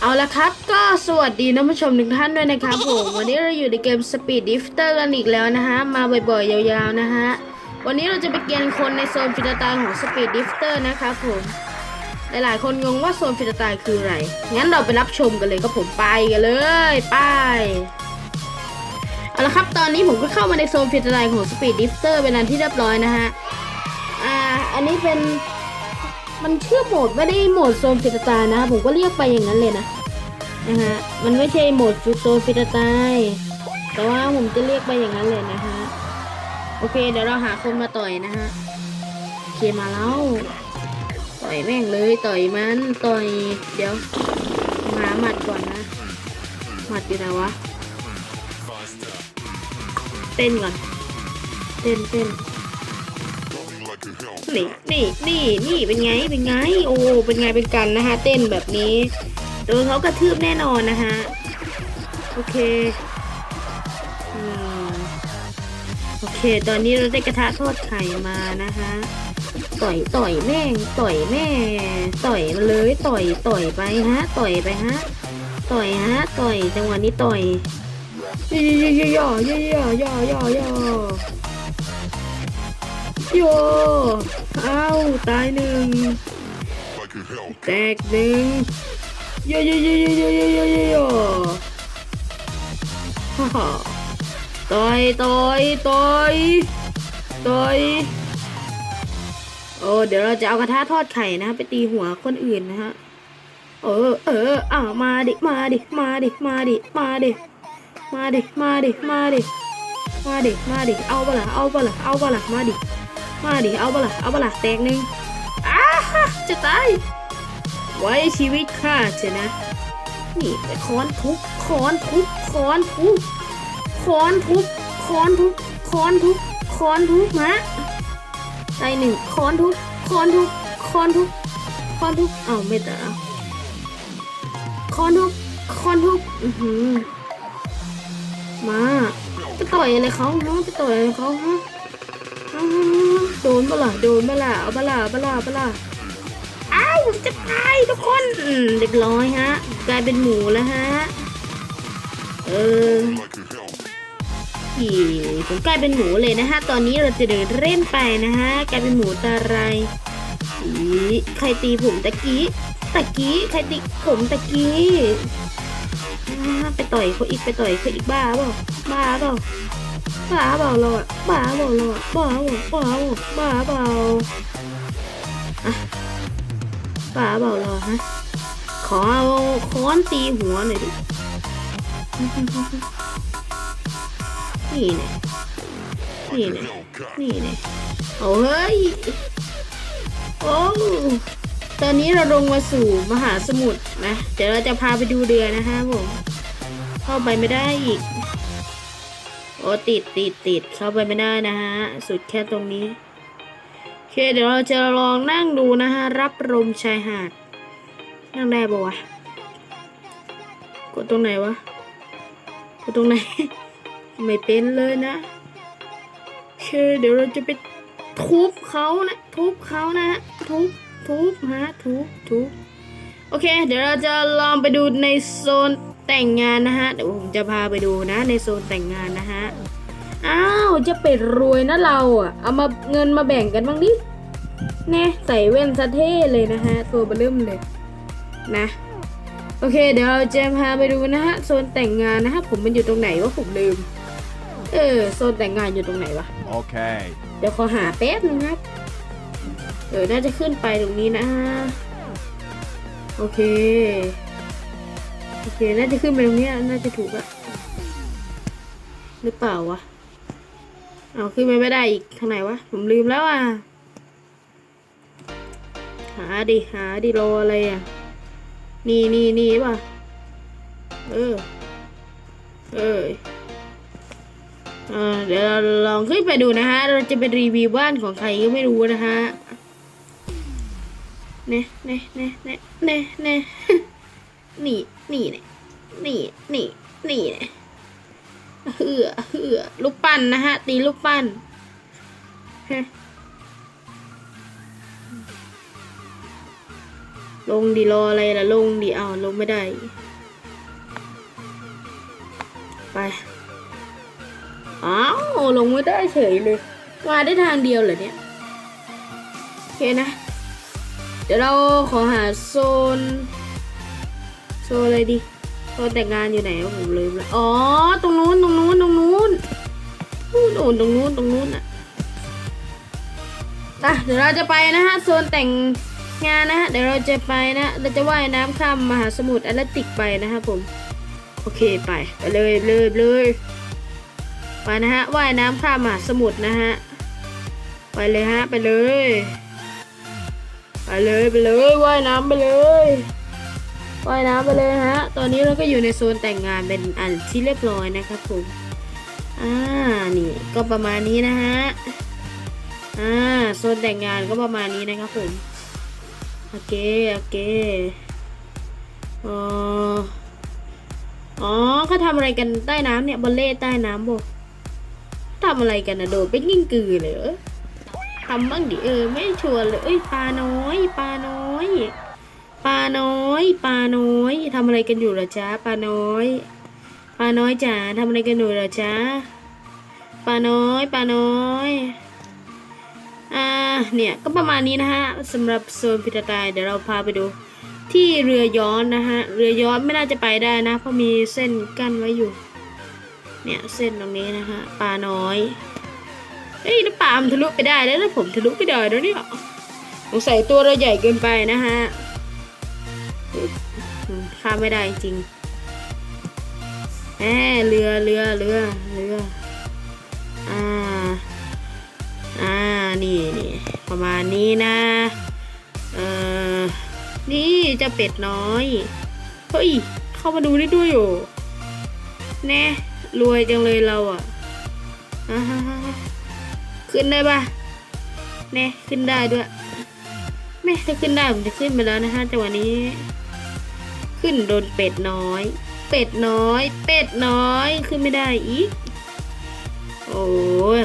เอาละครับก็สวัสดีท่านผู้ชมทุกท่านด้วยนะครับผมวันนี้เราอยู่ในเกม Speed Drifter กันอีกแล้วนะฮะ มาบ่อยๆ ยาวๆ นะฮะ วันนี้เราจะไปเกียนคนในโซนฟิตตายของ Speed Drifter นะครับผม หลายๆ คนงงว่าโซนฟิตตายคืออะไร งั้นเราไปรับชมกันเลยครับผมไปกันเลยไปเอาละครับ ตอนนี้ผมก็เข้ามาในโซนฟิตตายของ Speed Drifter เป็นอันที่เรียบร้อยนะฮะ อันนี้เป็นมันเชื่อโหมดไม่ได้โหมดโซนฟิตตายนะ ผมก็เรียกไปอย่างนั้นเลยนะนะฮะมันไม่ใช่โหมดโซนฟิตตายแต่ว่าผมจะเรียกไปอย่างนั้นเลยนะฮะโอเค เดี๋ยวเราหาคนมาต่อยนะฮะโอเคมาแล้วต่อยแม่งเลยต่อยมันต่อยเดี๋ยวหาหมัดก่อนนะหมัดอยู่ไหนวะเต้นก่อนเต้นเต้น นี่นี่นี่นี่เป็นไงเป็นไง โอ้เป็นไงเป็นกันนะฮะเต้นแบบนี้โดนเขากระทืบแน่นอนนะฮะโอเคอโอเค ตอนนี้เราได้กระทะทอดไข่มานะฮะต่อยต่อยแม่งต่อยแม่ ต่อยมาเลยต่อยต่อยไปฮะ ต่อยไปฮะ ต่อยฮะ ต่อยจังหวะนี้ต่อยย่อย่อย่อย่อย่อย่อย่อย่ยอ้าวตายหนึ่ง like a hell. แตกหนึ่งโยโยโยโยโยโยโยโยโยฮ่าฮ่าต่อยต่อยต่อยต่อยโอ้เดี๋ยวเราจะเอากระทะทอดไข่นะไปตีหัวคนอื่นนะฮะเออเอออ่ามาดิมาดิมาดิมาดิมาดิมาดิมาดิมาดิมาดิมาดิเอาปะล่ะเอาปะล่ะเอาปะล่ะมาดิ มาดิ เอาปะล่ะ เอาปะล่ะแตกหนึ่งอ้าจะตาย ไว้ชีวิตข้าเชนะ นี่ไปค้อนทุบค้อนทุบค้อนทุบค้อนทุบค้อนทุบค้อนทุบค้อนทุบมะใจหนึ่งค้อนทุบค้อนทุบค้อนทุบค้อนทุบเอ้าไม่แต่เอาค้อนทุบค้อนทุบอือหือมาจะต่อยอะไรเขาฮะจะต่อยอะไรเขาฮะฮะฮะฮะ โดนปล่ะโดนปล่ะเอาปล่ะเอาปล่ะเอาปล่ะอ้าวจะตายทุกคนเรียบร้อยฮะ กลายเป็นหมูแล้วฮะ เออผีผมกลายเป็นหมูเลยนะฮะ ตอนนี้เราจะเดินเล่นไปนะฮะ กลายเป็นหมูตาไรใครตีผมตะกี้ ตะกี้ ใครตีผมตะกี้ ไปต่อยเขาอีกไปต่อยเขาอีกบ้าเปล่าบ้าเปล่าบ้าเปล่าเราอะบ้าเปล่าเราอะบ้าเปล่าบ้าเปล่าบ้าเปล่าอะป่าเปล่าเรอฮะขอเอาค้อนตีหัวหน่อยดินี่เนี่ยนี่เนี่ยนี่เนี่ยโอ้ยโอ้ตอนนี้เราลงมาสู่มหาสมุทรนะ เดี๋ยวเราจะพาไปดูเรือนะฮะผม เข้าไปไม่ได้อีก โอ้ติดติดติดเข้าไปไม่ได้นะฮะ สุดแค่ตรงนี้โอเคเดี๋ยวเราจะลองนั่งดูนะฮะ รับลมชายหาด นั่งได้ปะวะ กดตรงไหนวะ กดตรงไหน ไม่เป็นเลยนะโอเคเดี๋ยวเราจะไปทุบเขานะทุบเขานะทุบทุบฮะทุบทุบโอเค เดี๋ยวเราจะลองไปดูในโซน แต่งงานนะฮะเดี๋ยวผมจะพาไปดูนะ ในโซนแต่งงานนะฮะอ้าวจะเป็ดรวยนะเราอะเอามาเงินมาแบ่งกันบ้างดิแน่ใส่แว่นซะเท่เลยนะฮะ ตัวเบลเริ่มเลยนะ โอเค เดี๋ยวเราจะพาไปดูนะฮะโซนแต่งงานนะฮะผมมันอยู่ตรงไหนวะผมลืม เออโซนแต่งงานอยู่ตรงไหนวะ Okay. เดี๋ยวขอหาแป๊บนึงครับเออน่าจะขึ้นไปตรงนี้นะ โอเค โอเค น่าจะขึ้นไปตรงนี้น่าจะถูกอะหรือเปล่าวะ เอาขึ้นไปไม่ได้อีกทางไหนวะ ผมลืมแล้วอะ หาดิ หาดิรออะไรอะ นี่นี่นี่ป่ะ เออ เออเดี๋ยวเราลองขึ้นไปดูนะฮะ เราจะไปรีวิวบ้านของใครก็ไม่รู้นะฮะ เน่เน่เน่เน่เน่เน่ นี่นี่เนี่ยนี่นี่นี่เนี่ยเฮือเฮือลูกปั้นนะฮะ ตีลูกปั้นฮะลงดีรออะไรล่ะ ลงดีเอาลงไม่ได้ ไปอ้าวลงไม่ได้เฉยเลยมาได้ทางเดียวเหรอเนี่ยโอเคนะ เดี๋ยวเราขอหาโซน โซนอะไรดีโซนแต่งงานอยู่ไหนวะผมลืมละอ๋อ ตรงนู้นตรงนู้นตรงนู้นนู่นโน่นตรงนู้นตรงนู้นอะอะเดี๋ยวเราจะไปนะฮะโซนแต่งงานนะฮะเดี๋ยวเราจะไปนะเราจะว่ายน้ำข้ามมหาสมุทรแอตแลนติกไปนะครับผมโอเคไปไปเลยเลยเลยไปนะฮะว่ายน้ำข้ามมหาสมุทรนะฮะไปเลยฮะไปเลย ไปเลยไปเลยว่ายน้ำไปเลย ว่ายน้ำไปเลยฮะ ตอนนี้เราก็อยู่ในโซนแต่งงานเป็นอันที่เรียบร้อยนะครับผม อ่า นี่ก็ประมาณนี้นะฮะ อ่า โซนแต่งงานก็ประมาณนี้นะครับผม โอเค โอเคอ๋ออ๋อเขาทำอะไรกันใต้น้ำเนี่ยบอลเล่ใต้น้ำบ่ทำอะไรกันนะโดดไปยิ่งกือเลยหรอทำบ้างดิเออ ไม่ชวนเลย เอ้ยปลาน้อยปลาน้อย ปลาน้อยปลาน้อยทำอะไรกันอยู่หรอจ๊ะปลาน้อยปลาน้อยจ๋าทำอะไรกันอยู่หรอจ๊ะปลาน้อยปลาน้อยอ่าเนี่ยก็ประมาณนี้นะฮะสำหรับโซนพิตาตายเดี๋ยวเราพาไปดู ที่เรือย้อนนะฮะเรือย้อนไม่น่าจะไปได้นะ เพราะมีเส้นกั้นไว้อยู่ เนี่ยเส้นตรงนี้นะฮะปลาน้อยเฮ้ยน้ำปลามทะลุไปได้แล้วผมทะลุไม่ได้แล้วเนี่ยสงสัยตัวเราใหญ่เกินไปนะฮะ ข้ามไม่ได้จริงแหมเรือเรือเรือเรืออ่าอ่านี่นี่ประมาณนี้นะเอ่อนี่จะเป็ดน้อยเฮ้ยเข้ามาดูได้ด้วยอยู่แน่รวยจังเลยเราอะขึ้นได้ปะเนี่ยขึ้นได้ด้วยแม่ถ้าขึ้นได้ผมจะขึ้นไปแล้วนะฮะจังหวะนี้ ขึ้นโดนเป็ดน้อย เป็ดน้อย เป็ดน้อย ขึ้นไม่ได้อีก โอ้ย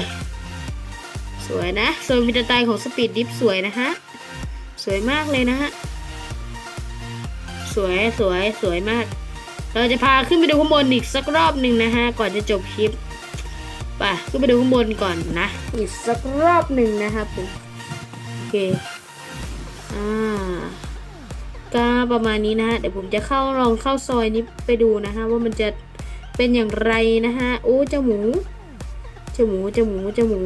สวยนะโซนวิตาตายของสปีดดิฟสวยนะฮะ สวยมากเลยนะฮะ สวยสวยสวยมาก เราจะพาขึ้นไปดูข้างบนอีกสักรอบหนึ่งนะฮะ ก่อนจะจบคลิปไปขึ้นไปดูข้างบนก่อนนะ อีกสักรอบหนึ่งนะครับผม โอเค อ่า ก็ประมาณนี้นะฮะเดี๋ยวผมจะเข้าลองเข้าซอยนี้ไปดูนะฮะว่ามันจะเป็นอย่างไรนะฮะโอ้เจ้าหมูเจ้าหมูเจ้าหมูเจ้าหมู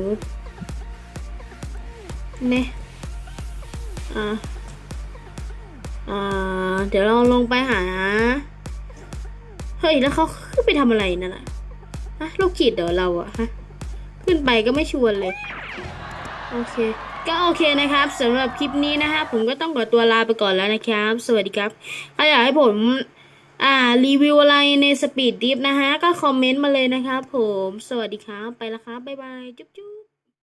เนี่ยอ่าอ่าเดี๋ยวเราลงไปหาเฮ้ยแล้วเขาขึ้นไปทำอะไรนั่นน่ะฮะโรคจิตเดี๋ยวเราอะฮะขึ้นไปก็ไม่ชวนเลย โอเค ก็โอเคนะครับสำหรับคลิปนี้นะฮะผมก็ต้องขอตัวลาไปก่อนแล้วนะครับ สวัสดีครับถ้าอยากให้ผมอ่ารีวิวอะไรในสปีดดิฟนะฮะก็คอมเมนต์มาเลยนะครับผมสวัสดีครับไปแล้วครับบ๊ายบายจุ๊บจุ๊บ